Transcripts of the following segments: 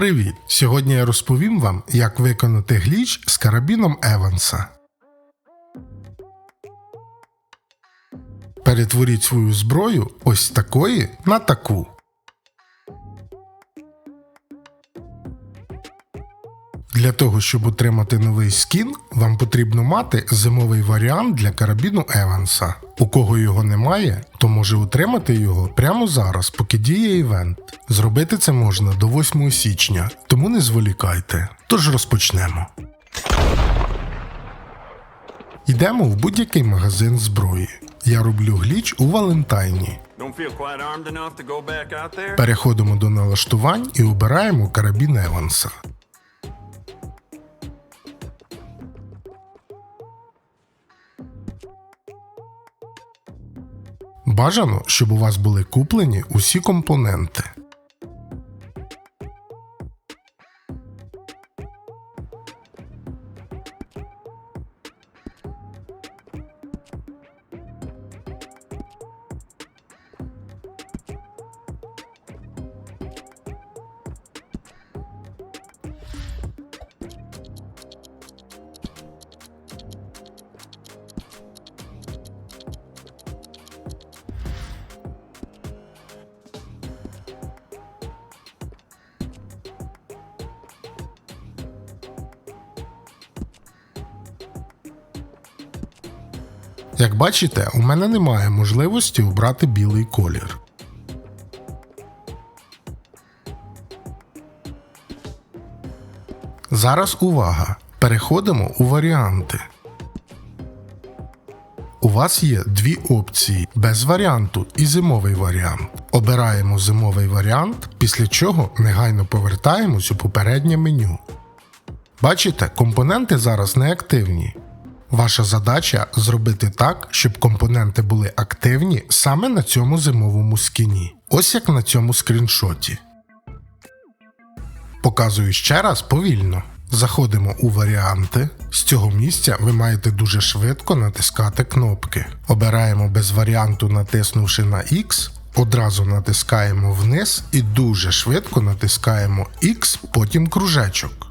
Привіт! Сьогодні я розповім вам, як виконати гліч з карабіном Еванса. Перетворіть свою зброю ось такої на таку. Для того, щоб отримати новий скін, вам потрібно мати зимовий варіант для карабіну Еванса. У кого його немає, то може отримати його прямо зараз, поки діє івент. Зробити це можна до 8 січня, тому не зволікайте. Тож розпочнемо. Йдемо в будь-який магазин зброї. Я роблю гліч у Валентайні. Переходимо до налаштувань і обираємо карабін Еванса. Бажано, щоб у вас були куплені усі компоненти. Як бачите, у мене немає можливості обрати білий колір. Зараз увага! Переходимо у варіанти. У вас є дві опції без варіанту і зимовий варіант. Обираємо зимовий варіант, після чого негайно повертаємось у попереднє меню. Бачите, компоненти зараз не активні. Ваша задача зробити так, щоб компоненти були активні саме на цьому зимовому скіні. Ось як на цьому скріншоті. Показую ще раз повільно. Заходимо у варіанти. З цього місця ви маєте дуже швидко натискати кнопки. Обираємо без варіанту, натиснувши на X, одразу натискаємо вниз і дуже швидко натискаємо X, потім кружечок.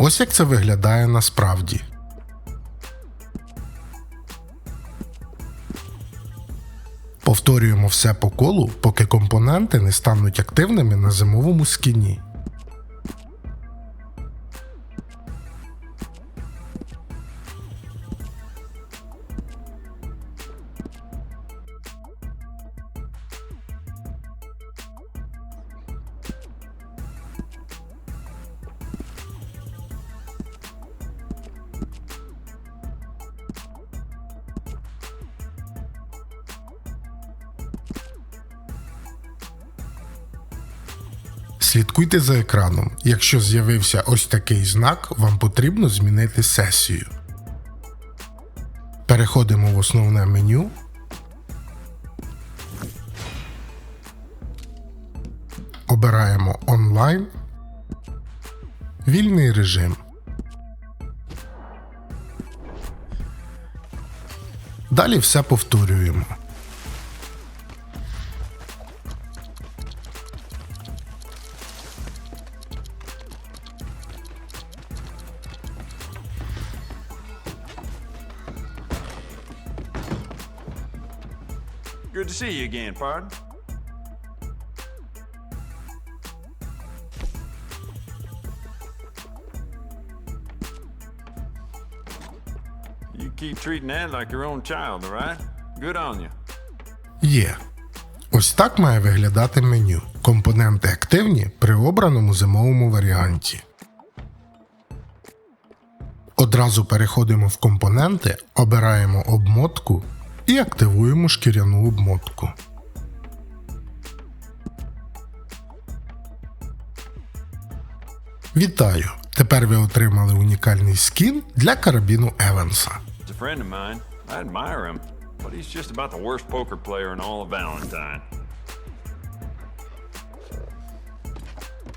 Ось як це виглядає насправді. Повторюємо все по колу, поки компоненти не стануть активними на зимовому скіні. Слідкуйте за екраном. Якщо з'явився ось такий знак, вам потрібно змінити сесію. Переходимо в основне меню. Обираємо онлайн. Вільний режим. Далі все повторюємо. Good to see you again, pardon. You keep treating that like your own child, all right? Good on you. Є. Ось так має виглядати меню. Компоненти активні при обраному зимовому варіанті. Одразу переходимо в компоненти, обираємо обмотку і активуємо шкіряну обмотку. Вітаю! Тепер ви отримали унікальний скін для карабіну Еванса.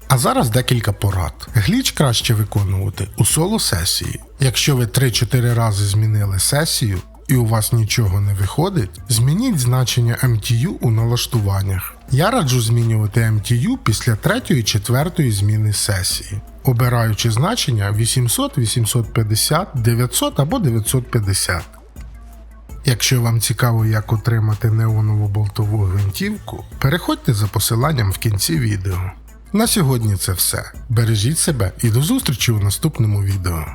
А зараз декілька порад. Гліч краще виконувати у соло сесії. Якщо ви 3-4 рази змінили сесію і у вас нічого не виходить, змініть значення MTU у налаштуваннях. Я раджу змінювати MTU після третьої четвертої зміни сесії, обираючи значення 800, 850, 900 або 950. Якщо вам цікаво, як отримати неонову болтову гвинтівку, переходьте за посиланням в кінці відео. На сьогодні це все. Бережіть себе і до зустрічі у наступному відео.